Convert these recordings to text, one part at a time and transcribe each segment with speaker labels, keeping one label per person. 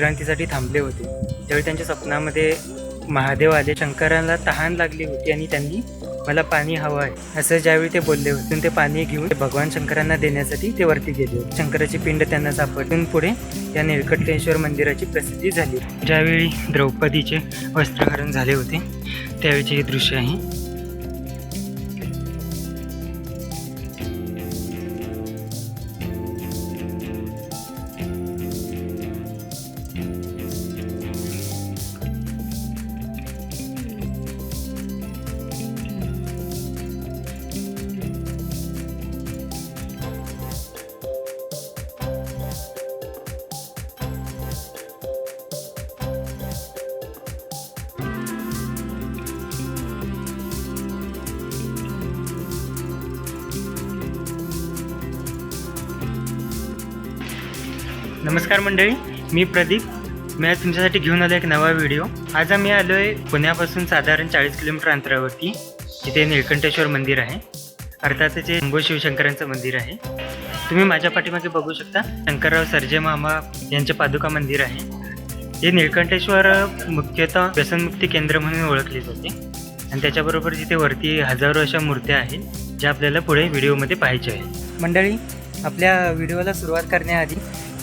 Speaker 1: विश्रांतीसाठी थांबले होते. त्यावेळी त्यांच्या स्वप्नामध्ये महादेव आले. शंकराला तहान लागली होती आणि त्यांनी मला पाणी हवं आहे. असं ज्यावेळी ते बोलले होते ते पाणी घेऊन भगवान शंकरांना देण्यासाठी ते वरती गेले होते. शंकराची पिंड त्यांना सापडून पुढे या निळकंठेश्वर मंदिराची प्रसिद्धी झाली. ज्यावेळी द्रौपदीचे वस्त्रहरण झाले होते त्यावेळीचे हे दृश्य आहे. नमस्कार मंडळी मी प्रदीप. मी आज तुमच्यासाठी घेऊन आलो एक नवा व्हिडिओ. आज आम्ही आलो आहे पुण्यापासून साधारण चाळीस किलोमीटर अंतरावरती जिथे निळकंठेश्वर मंदिर आहे. अर्थात जे शंभू शिवशंकरांचं मंदिर आहे. तुम्ही माझ्या पाठीमागे बघू शकता शंकरराव सर्जे मामा यांचे पादुका मंदिर आहे. हे निळकंठेश्वर मुख्यतः व्यसनमुक्ती केंद्र म्हणून ओळखले जाते. आणि त्याच्याबरोबर जिथे वरती हजारो अशा मूर्त्या आहेत ज्या आपल्याला पुढे व्हिडिओमध्ये पाहायच्या आहेत. मंडळी आपल्या व्हिडिओला सुरुवात करण्याआधी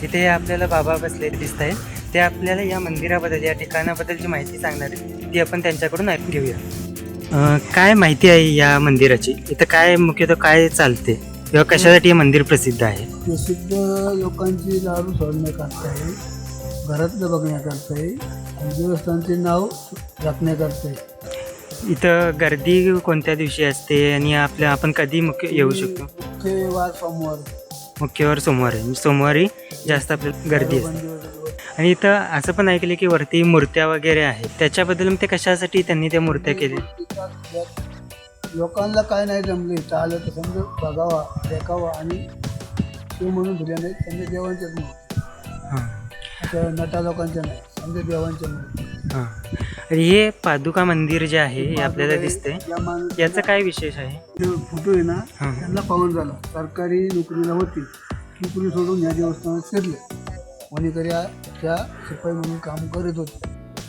Speaker 1: तिथे आपल्याला बाबा बसलेले दिसत आहेत ते आपल्याला या मंदिराबद्दल या ठिकाणाबद्दलची माहिती सांगणार आहेत. ती आपण त्यांच्याकडून ऐकून घेऊया. काय माहिती आहे या मंदिराची? इथं काय मुख्यतः काय चालते किंवा कशासाठी हे मंदिर प्रसिद्ध आहे?
Speaker 2: प्रसिद्ध लोकांची दारू सोडण्याकरता आहे घरातलं बघण्याकरता आहे आणि देवस्थानचे नाव राखण्याकरता आहे
Speaker 1: इथं गर्दी कोणत्या दिवशी असते आणि आपल्या आपण कधी मुख्य येऊ शकतो?
Speaker 2: मुख्य वार सोमवार.
Speaker 1: मुख्यवार सोमवारी. सोमवारी जास्त आपल्याला गर्दी असते. आणि इथं असं पण ऐकलं की वरती मूर्त्या वगैरे आहेत. त्याच्याबद्दल मग ते कशासाठी त्यांनी त्या मूर्त्या केल्या?
Speaker 2: लोकांना काय नाही जमले चालत तर समजा बघावा देखावा आणि शिव म्हणून दिल्या नाही समजा देवांच्याच
Speaker 1: हां.
Speaker 2: नटा लोकांच्या नाही. समजा देवांच्या मूर्ती
Speaker 1: हां. आणि हे पादुका मंदिर जे आहे हे आपल्याला दिसतंय
Speaker 2: या माणूस
Speaker 1: याचं काय विशेष आहे?
Speaker 2: फोटो आहे ना
Speaker 1: हां.
Speaker 2: त्यांना पाहून झाला. सरकारी नोकरीला होती. नोकरी सोडून या देवस्थानात शिरले. वणीकरी त्या शिपाई म्हणून काम करत होते.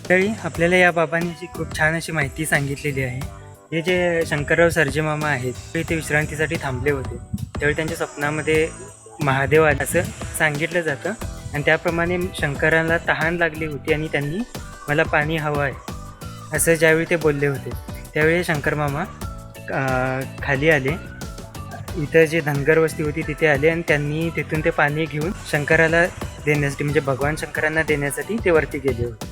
Speaker 1: तरी आपल्याला या बाबांनी जी खूप छान अशी माहिती सांगितलेली आहे. हे जे शंकरराव सर्जे मामा आहेत ते इथे विश्रांतीसाठी थांबले होते. त्यावेळी त्यांच्या स्वप्नामध्ये महादेव आले असं सांगितलं जातं. आणि त्याप्रमाणे शंकराला तहान लागली होती आणि त्यांनी मला पाणी हवं आहे असं ज्यावेळी ते बोलले होते. त्यावेळी शंकर मामा खाली आले. इथं जे धनगर वस्ती होती तिथे आले आणि त्यांनी तिथून ते पाणी घेऊन शंकराला देण्यासाठी म्हणजे भगवान शंकरांना देण्यासाठी ते वरती गेले होते.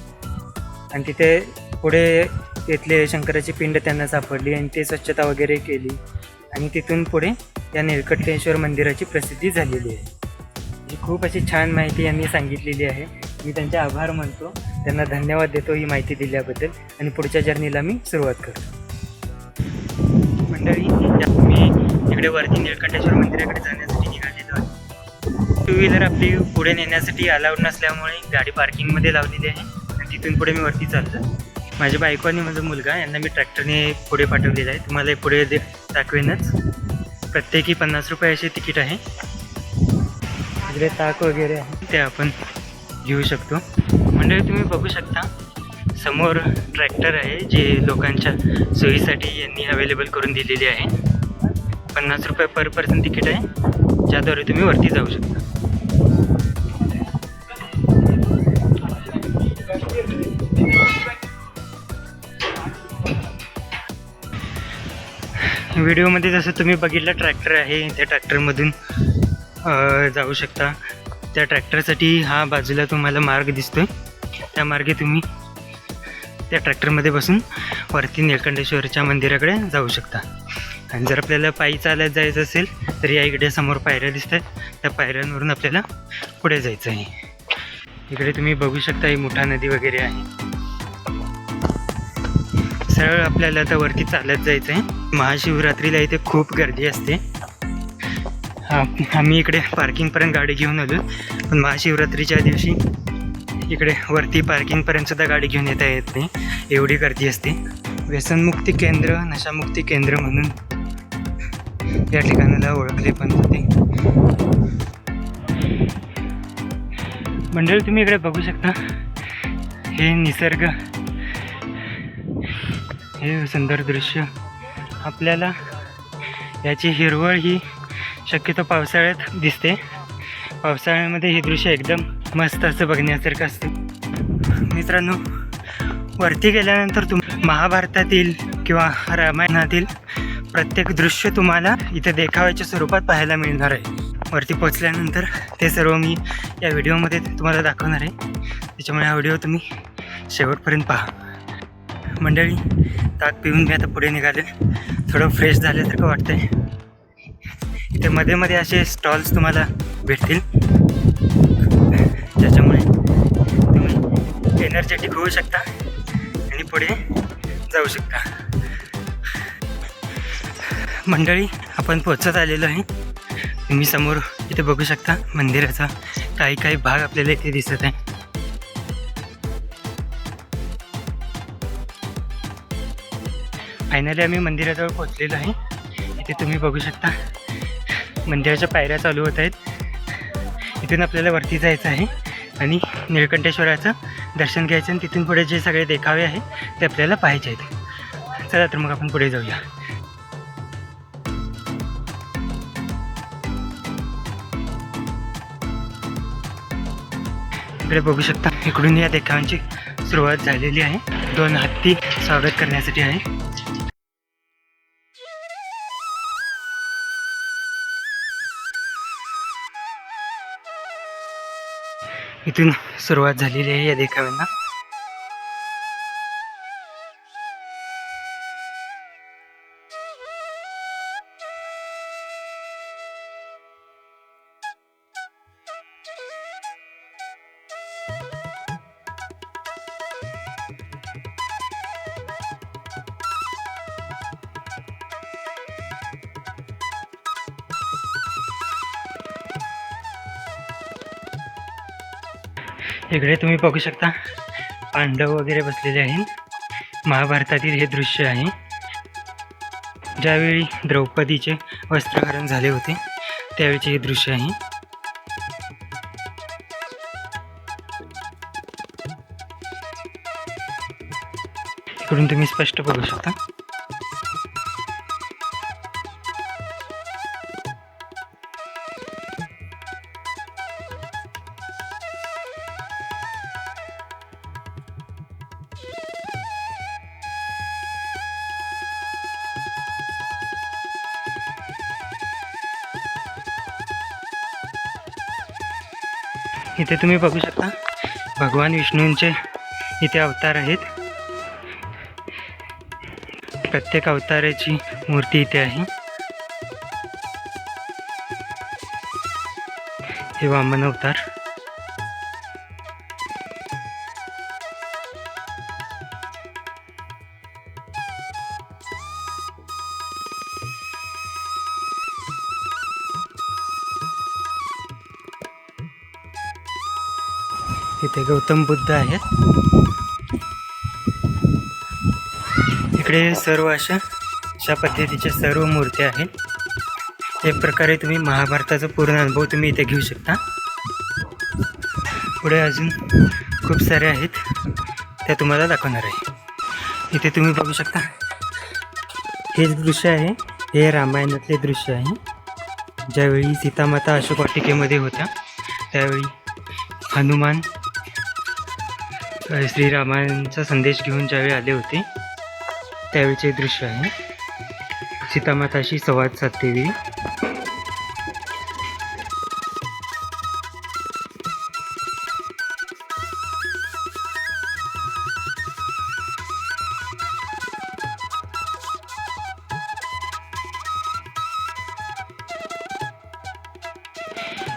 Speaker 1: आणि तिथे पुढे तिथले शंकराची पिंड त्यांना सापडली आणि ते स्वच्छता वगैरे केली. आणि तिथून पुढे या निळकटेश्वर मंदिराची प्रसिद्धी झालेली आहे. खूप अशी छान माहिती यांनी सांगितलेली आहे. मी त्यांचे आभार मानतो. त्यांना धन्यवाद देतो ही माहिती दिल्याबद्दल. आणि पुढच्या जर्नीला मी सुरुवात करतो. मंडळी मी इकडे वरती निळकंठेश्वर मंदिराकडे जाण्यासाठी निघालेलो आहे. टू व्हीलर आपली पुढे नेण्यासाठी अलाउड नसल्यामुळे गाडी पार्किंगमध्ये लावलेली आहे. आणि तिथून पुढे मी वरती चालतो माझ्या बायको आणि माझा मुलगा यांना मी ट्रॅक्टरने पुढे पाठवलेला आहे. तुम्हाला हे पुढे दे दाखवेनच. प्रत्येकी पन्नास रुपये असे तिकीट आहे. इकडे ताक वगैरे आहे ते आपण घेऊ शकतो. म्हणजे तुम्ही बघू शकता समोर ट्रॅक्टर आहे जे लोकांच्या सोयीसाठी यांनी अवेलेबल करून दिलेली आहे. पन्नास रुपये पर पर्सन तिकीट आहे. ज्याद्वारे तुम्ही वरती जाऊ शकता. व्हिडिओमध्ये जसं तुम्ही बघितलं ट्रॅक्टर आहे. त्या ट्रॅक्टरमधून जाऊ शकता. त्या ट्रॅक्टरसाठी हा बाजूला तुम्हाला मार्ग दिसतो आहे त्या मार्गे तुम्ही त्या ट्रॅक्टरमध्ये बसून वरती निळकंठेश्वरच्या मंदिराकडे जाऊ शकता. आणि जर आपल्याला पायी चालत जायचं असेल तर या इकडे समोर पायऱ्या दिसतात त्या पायऱ्यांवरून आपल्याला पुढे जायचं आहे. इकडे तुम्ही बघू शकता ही मोठा नदी वगैरे आहे. सरळ आपल्याला आता वरती चालत जायचं आहे महाशिवरात्रीला इथे खूप गर्दी असते. हा आम्ही इकडे पार्किंगपर्यंत गाडी घेऊन आलो पण महाशिवरात्रीच्या दिवशी इकडे वरती पार्किंगपर्यंत सुद्धा गाडी घेऊन येता येत नाही. एवढी गर्दी असते. व्यसनमुक्ती केंद्र नशामुक्ती केंद्र म्हणून या ठिकाणाला ओळखले पण होते मंडळ तुम्ही इकडे बघू शकता. हे निसर्ग हे सुंदर दृश्य आपल्याला याची हिरवळ ही शक्यतो पावसाळ्यात दिसते. पावसाळ्यामध्ये हे दृश्य एकदम मस्त असं बघण्यासारखं असते. मित्रांनो वरती गेल्यानंतर तुम महाभारतातील किंवा रामायणातील प्रत्येक दृश्य तुम्हाला इथे देखाव्याच्या स्वरूपात पाहायला मिळणार आहे. वरती पोचल्यानंतर ते सर्व मी या व्हिडिओमध्ये तुम्हाला दाखवणार आहे. त्याच्यामुळे हा व्हिडिओ तुम्ही शेवटपर्यंत पहा. मंडळी ताक पिऊन मी आता पुढे निघाले. थोडं फ्रेश झाल्यासारखं आहे इथे मध्ये मध्ये असे स्टॉल्स तुम्हाला भेटतील. ज्याच्यामुळे तुम्ही एनर्जेटिक होऊ शकता आणि पुढे जाऊ शकता. मंडळी आपण पोचत आलेलो आहे. तुम्ही समोर इथे बघू शकता मंदिराचा काही काही भाग आपल्याला इथे दिसत आहे. फायनली आम्ही मंदिराजवळ पोचलेलो आहे. इथे तुम्ही बघू शकता म्हणजे मंदिराच्या पायऱ्या चालू होत आहेत. इथून आपल्याला वरती जायचं आहे आणि निळकंठेश्वराचं दर्शन घ्यायचं आणि तिथून पुढे जे सगळे देखावे आहे ते आपल्याला पाहायचे आहेत. चला तर मग आपण पुढे जाऊया. इकडे बघू शकता इकडून या देखावांची सुरुवात झालेली आहे. दोन हत्ती स्वागत करण्यासाठी आहे. इथून सुरुवात झालेली आहे या देखाव्यांना. इकडे तुम्ही बघू शकता पांडव वगैरे बसलेले आहेत. महाभारतातील हे दृश्य आहे. ज्यावेळी द्रौपदीचे वस्त्रहरण झाले होते त्यावेळीचे हे दृश्य आहे. इकडून तुम्ही स्पष्ट बघू शकता. इथे तुम्ही बघू शकता. भगवान विष्णूंचे इथे अवतार आहेत. प्रत्येक अवताराची मूर्ती इथे आहे. हे वामन अवतार. गौतम बुद्ध आहेत. इकडे सर्व अशा अशा पद्धतीच्या सर्व मूर्त्या आहेत. एक प्रकारे तुम्ही महाभारताचा पूर्ण अनुभव तुम्ही इथे घेऊ शकता. पुढे अजून खूप सारे आहेत त्या तुम्हाला दाखवणार आहे. इथे तुम्ही बघू शकता. हे दृश्य आहे. हे रामायणातले दृश्य आहे. ज्यावेळी सीतामाता अशोक वाटिकेमध्ये होत्या त्यावेळी हनुमान श्रीरामांचा संदेश घेऊन ज्यावेळी आले होते त्यावेळीचे दृश्य आहे. सीतामाताशी संवाद साधते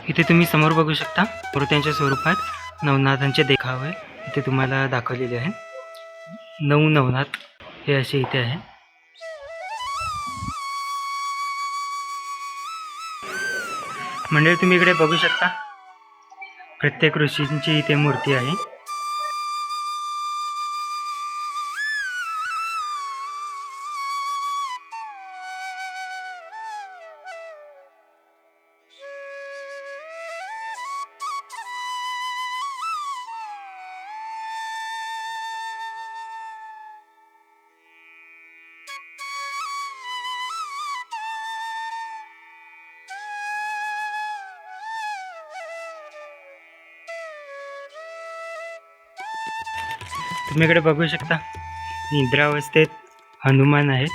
Speaker 1: इथे तुम्ही समोर बघू शकता मूर्त्यांच्या स्वरूपात नवनाथांचे देखावे. इथे तुम्हाला दाखवलेले आहे. नऊ नवनाथ हे असे इथे आहे. मंडळी तुम्ही इकडे बघू शकता. प्रत्येक ऋषींची इथे मूर्ती आहे. तुम्ही इकडे बघू शकता निद्रावस्थेत हनुमान आहेत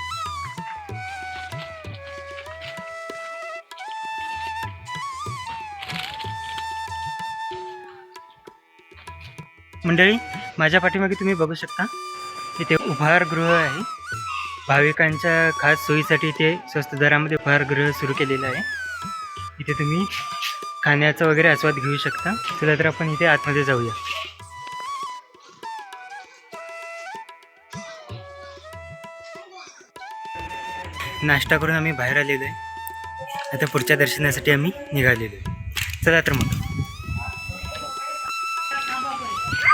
Speaker 1: मंडळी माझ्या पाठीमागे तुम्ही बघू शकता इथे उपहारगृह आहे. भाविकांच्या खास सोयीसाठी इथे स्वस्त दरामध्ये उपहारगृह सुरू केलेलं आहे. इथे तुम्ही खाण्याचा वगैरे आस्वाद घेऊ शकता. चला तर आपण इथे आतमध्ये जाऊया. नाश्ता करून आम्ही बाहेर आलेलो आहे. आता पुढच्या दर्शनासाठी आम्ही निघालेलो आहे. चला तर मग.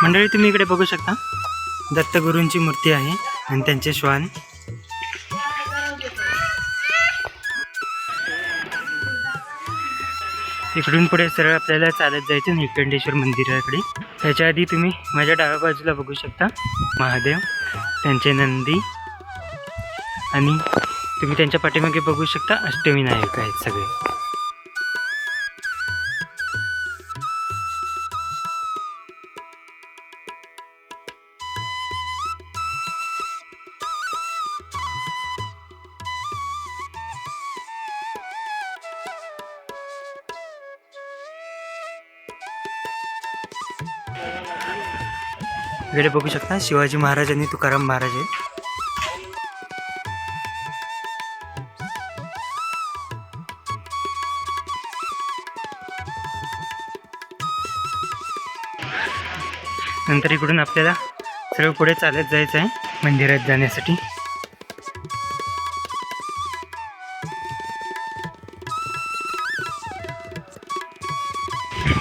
Speaker 1: मंडळी तुम्ही इकडे बघू शकता. दत्तगुरूंची मूर्ती आहे आणि त्यांचे श्वान. इकडून पुढे सरळ आपल्याला चालत जायचं निळकंठेश्वर मंदिराकडे. त्याच्या आधी तुम्ही माझ्या डाव्या बाजूला बघू शकता. महादेव त्यांचे नंदी आणि तुम्ही त्यांच्या पाठीमागे बघू शकता अष्टविनायक आहेत सगळे. इकडे बघू शकता शिवाजी महाराज आणि तुकाराम महाराज आहेत. नंतर इकडून आपल्याला सर्व पुढे चालत जायचं आहे मंदिरात जाण्यासाठी.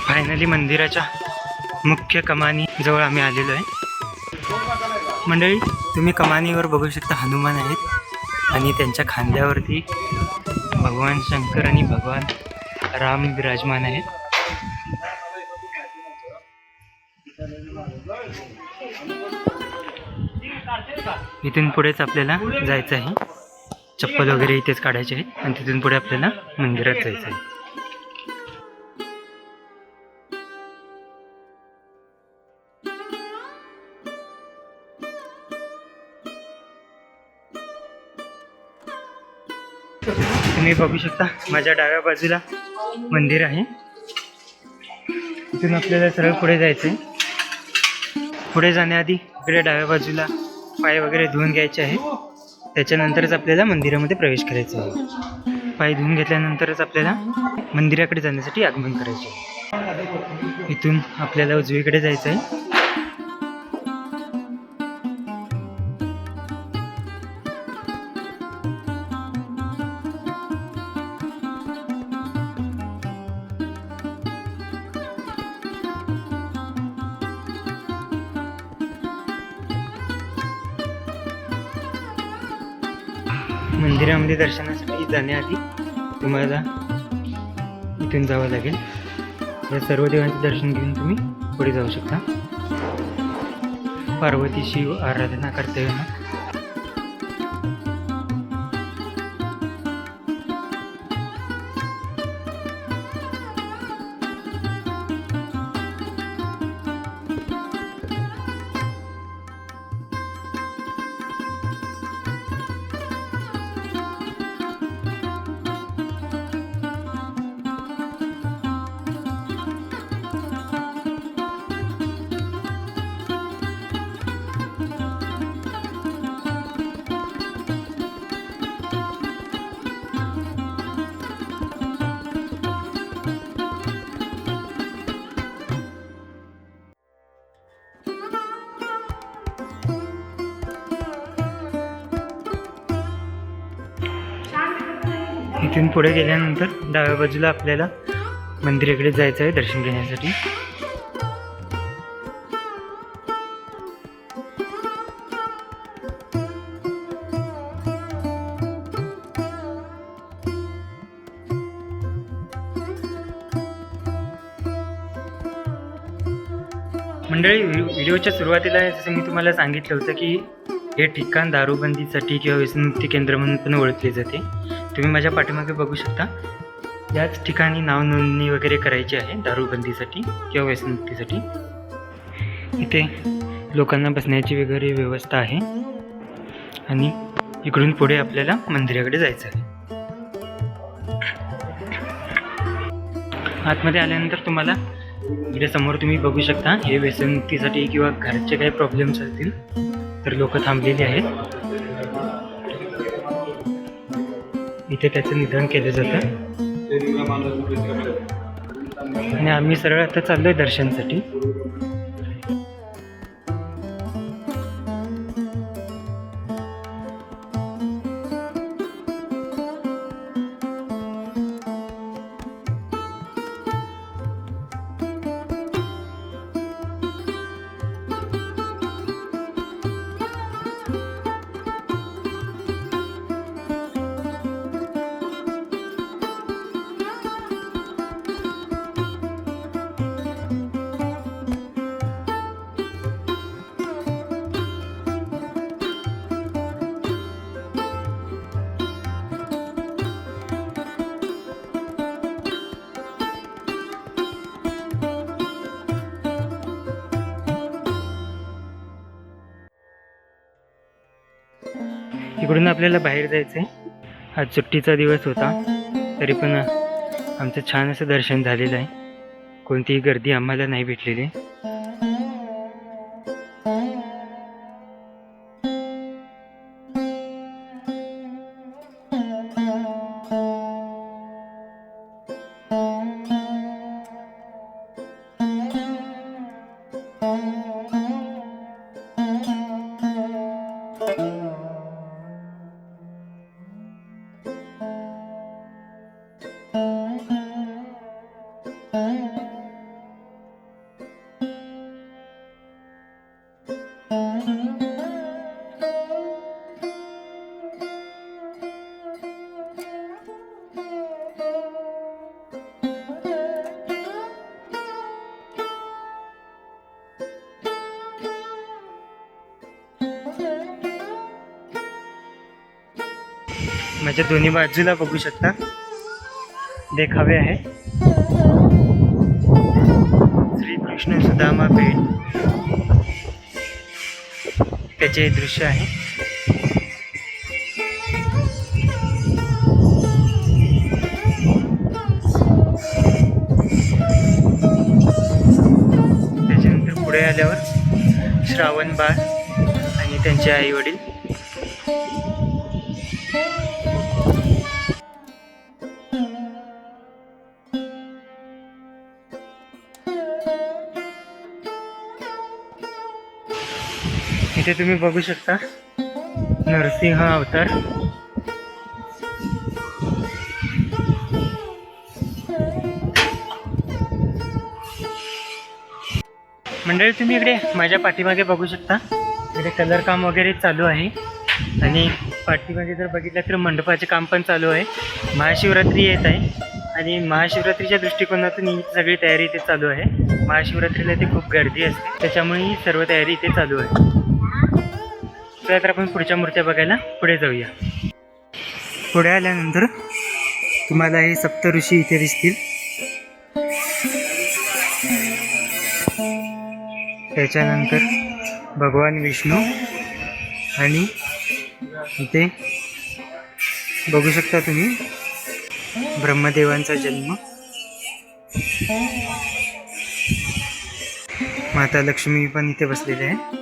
Speaker 1: फायनली मंदिराच्या मुख्य कमानी जवळ आम्ही आलेलो आहे. मंडळी तुम्ही कमानीवर बघू शकता हनुमान आहेत आणि त्यांच्या खांद्यावरती भगवान शंकर आणि भगवान राम विराजमान आहेत. इथून पुढेच आपल्याला जायचं आहे. चप्पल वगैरे इथेच काढायचे आहेत आणि तिथून पुढे आपल्याला मंदिरात जायचं आहे. तुम्ही बघू शकता माझ्या डाव्या बाजूला मंदिर आहे. इथून आपल्याला सरळ पुढे जायचं आहे. पुढे जाण्याआधी इकडे डाव्या बाजूला पाय वगैरे धुवून घ्यायचे आहे त्याच्यानंतरच आपल्याला मंदिरामध्ये प्रवेश करायचा आहे. पाय धुवून घेतल्यानंतरच आपल्याला मंदिराकडे जाण्यासाठी आगमन करायचे आहे. इथून आपल्याला उजवीकडे जायचं आहे. मंदिर दर्शनासाठी जाण्याआधी तुम्हाला इथून जावं लागेल. या सर्व देवांचे दर्शन घेऊन तुम्ही पुढे जाऊ शकता. पार्वती शिव आराधना येणार इथून पुढे गेल्यानंतर डाव्या बाजूला आपल्याला मंदिराकडे जायचं आहे दर्शन घेण्यासाठी. मंडळी व्हिडिओच्या सुरुवातीला जसं मी तुम्हाला सांगितलं होतं की हे ठिकाण दारूबंदीसाठी किंवा व्यसनमुक्ती केंद्र म्हणून पण ओळखले जाते. तुम्ही माझ्या पाठीमागे बघू शकता. याच ठिकाणी नाव नोंदणी वगैरे करायची आहे दारूबंदीसाठी किंवा व्यसनमुक्तीसाठी. इथे लोकांना बसण्याची वगैरे व्यवस्था आहे. आणि इकडून पुढे आपल्याला मंदिराकडे जायचं आहे. आतमध्ये आल्यानंतर तुम्हाला इकडे समोर तुम्ही बघू शकता हे व्यसनमुक्तीसाठी किंवा घरचे काही प्रॉब्लेम्स असतील तर लोक थांबलेली आहेत. इथे त्याचं निधन केलं जातं. आणि आम्ही सरळ आता चाललोय दर्शनसाठी. इकडून आपल्याला बाहेर जायचं आहे आज सुट्टीचा दिवस होता. तरी पण आमचं छान असं दर्शन झालेलं आहे. कोणतीही गर्दी आम्हाला नाही भेटलेली. माझ्या दोन्ही बाजूला बघू शकता. देखावे आहे. श्री कृष्ण सुदामा भेट त्याचे दृश्य आहे. त्याच्यानंतर पुढे आल्यावर श्रावण बाळ आणि त्यांचे आई वडील इथे तुम्ही बघू शकता. नरसिंह अवतार. मंडळी तुम्ही इकडे माझ्या पाठीमागे बघू शकता. इकडे कलर काम वगैरे चालू आहे. आणि पाठीमागे जर बघितलं तर मंडपाचे काम पण चालू आहे. महाशिवरात्री येत आहे. आणि महाशिवरात्रीच्या दृष्टिकोनातून ही सगळी तयारी इथे चालू आहे. महाशिवरात्रीला इथे खूप गर्दी असते. त्याच्यामुळे ही सर्व तयारी इथे चालू आहे. चला तर आपण पुढच्या मूर्त्या बघायला पुढे जाऊया. पुढे आल्यानंतर तुम्हाला हे सप्तऋषी इथे दिसतील. त्याच्यानंतर भगवान विष्णू आणि इथे बघू शकता तुम्ही ब्रह्मदेवांचा जन्म. माता लक्ष्मी पण इथे बसलेली आहे.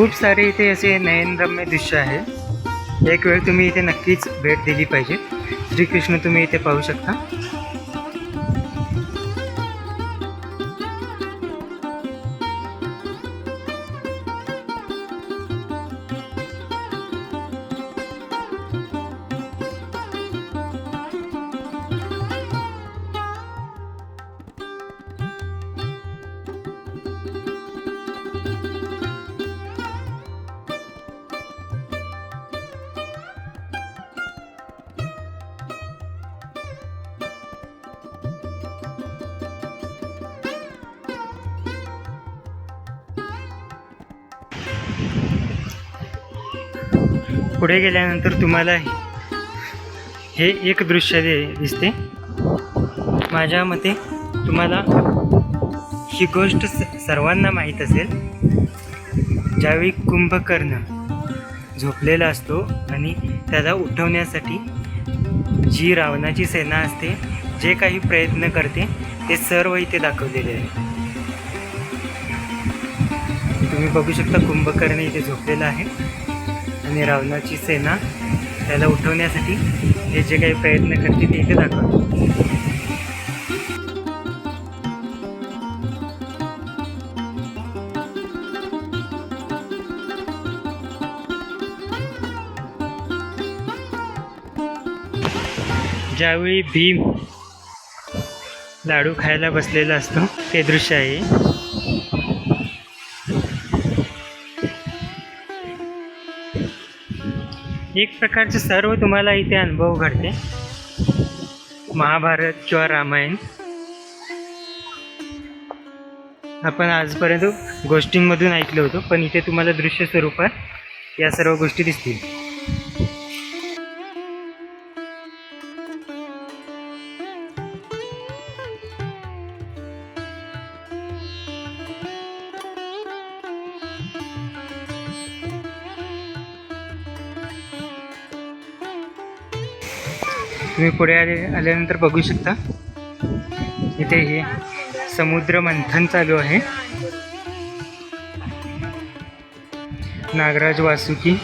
Speaker 1: खूप सारे इथे असे नयनरम्य दृश्य आहे. एक वेळ तुम्ही इथे नक्कीच भेट दिली पाहिजे. श्रीकृष्ण तुम्ही इथे पाहू शकता. पुढे गेल्यानंतर तुम्हाला हे एक दृश्य दे- दिसते. माझ्या मते तुम्हाला ही गोष्ट स- सर्वांना माहीत असेल. ज्यावेळी कुंभकर्ण झोपलेला असतो आणि त्याला उठवण्यासाठी जी रावणाची सेना असते जे काही प्रयत्न करते ते सर्व इथे दाखवलेले आहे. तुम्ही बघू शकता कुंभकर्ण इथे झोपलेला आहे. आणि रावणाची सेना त्याला उठवण्यासाठी हे जे काही प्रयत्न करते ते इथे दाखवतो ज्यावेळी भीम लाडू खायला बसलेला असतो ते दृश्य आहे. प्रकारचे सर्व तुम्हाला इथे अनुभव घडते. महाभारत किंवा रामायण. आपण आजपर्यंत गोष्टींमधून ऐकलं होतं पण इथे तुम्हाला दृश्य स्वरूपात या सर्व गोष्टी दिसतील. तुम्ही पुढे आले आल्यानंतर बघू शकता. इथे हे समुद्र मंथन चालू आहे. नागराज वासुकी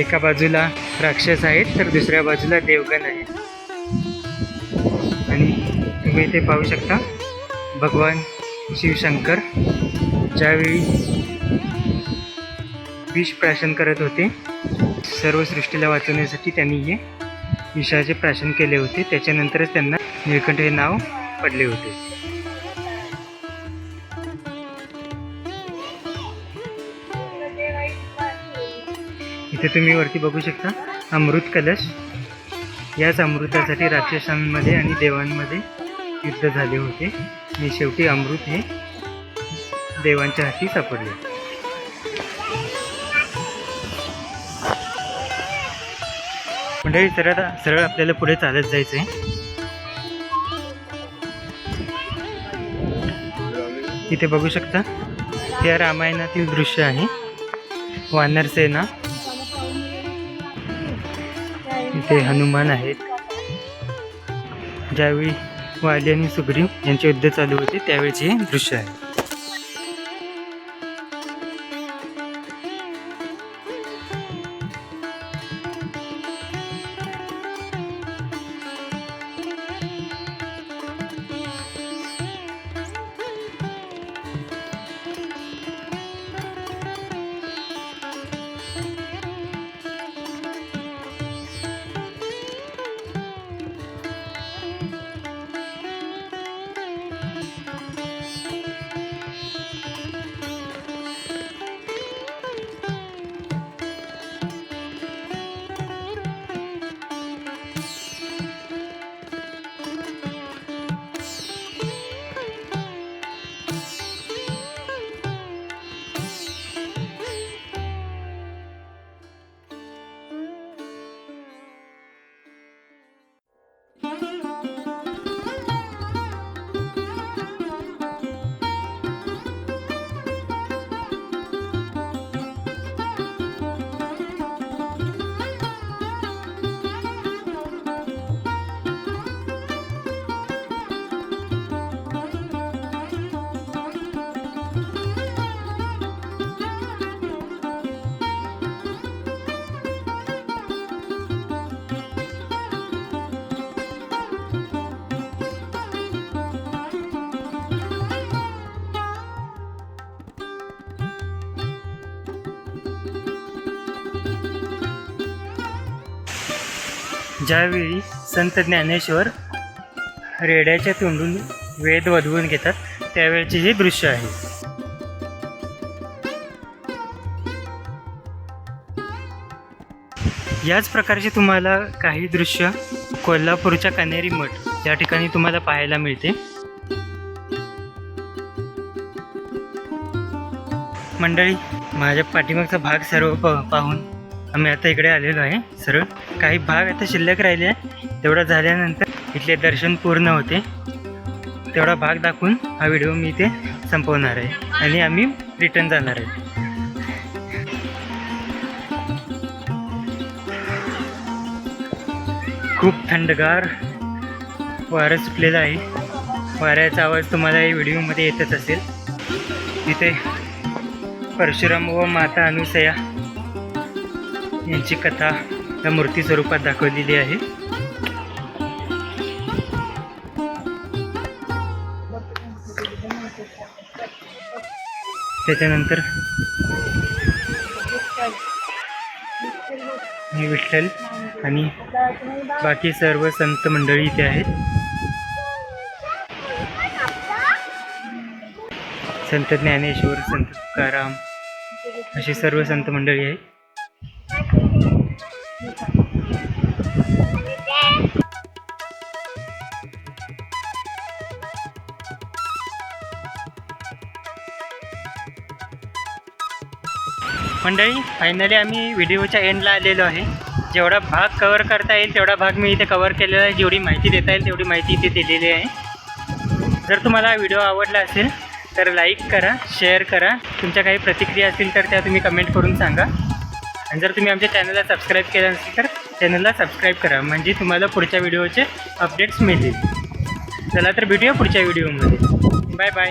Speaker 1: एका बाजूला राक्षस आहेत तर दुसऱ्या बाजूला देवगण आहे. आणि तुम्ही इथे पाहू शकता भगवान शिवशंकर ज्यावेळी विष प्राशन करत होते सर्व सृष्टीला वाचवण्यासाठी त्यांनी हे विषाचे प्राशन केले होते. त्याच्यानंतरच त्यांना निळकंठ हे नाव पडले होते. इथे तुम्ही वरती बघू शकता अमृत कलश. याच अमृतासाठी राक्षसांमध्ये आणि देवांमध्ये युद्ध झाले होते. आणि शेवटी अमृत हे देवांच्या हाती सापडले. मंडळी सरळ सरळ आपल्याला पुढे चालत जायचं आहे इथे बघू शकता हे रामायणातील दृश्य आहे. वानर सेना. इथे हनुमान आहेत. ज्यावेळी वाली आणि सुग्रीव यांचे युद्ध चालू होते त्यावेळेचे हे दृश्य आहे. ज्यावेळी संत ज्ञानेश्वर रेड्याच्या तोंडून वेद वधवून घेतात त्यावेळेचे हे दृश्य आहे. याच प्रकारचे तुम्हाला काही दृश्य कोल्हापूरच्या कनेरी मठ या ठिकाणी तुम्हाला पाहायला मिळते. मंडळी माझ्या पाठीमागचा भाग सर्व प पाहून आम्ही आता इकडे आलेलो आहे सरळ. काही भाग आता शिल्लक राहिले आहे. तेवढा झाल्यानंतर इथले दर्शन पूर्ण होते. तेवढा भाग दाखवून हा व्हिडिओ मी इथे संपवणार आहे आणि आम्ही रिटर्न जाणार आहे. खूप थंडगार वारं सुटलेलं आहे. वाऱ्याचा आवाज तुम्हाला या व्हिडिओमध्ये येतच असेल. तिथे परशुराम व माता अनुसया यांची कथा या मूर्ती स्वरूपात दाखवलेली आहे. त्याच्यानंतर मी विठ्ठल आणि बाकी सर्व संत मंडळी इथे आहेत. संत ज्ञानेश्वर संत तुकाराम अशी सर्व संत मंडळी आहेत. मंडळी फायनली आम्ही व्हिडिओच्या एंडला आलेलो आहे. जेवढा भाग कवर करता येईल तेवढा भाग मी इथे कवर केलेला आहे. जेवढी माहिती देता येईल तेवढी माहिती इथे दिलेली आहे. जर तुम्हाला व्हिडिओ आवडला असेल तर लाईक करा शेअर करा. तुमच्या काही प्रतिक्रिया असतील तर त्या तुम्ही कमेंट करून सांगा. आणि जर तुम्ही आमच्या चॅनलला सबस्क्राईब केलं नसेल तर चॅनलला सबस्क्राईब करा. म्हणजे तुम्हाला पुढच्या व्हिडिओचे अपडेट्स मिळतील. चला तर भेटूया पुढच्या व्हिडिओमध्ये. Bye bye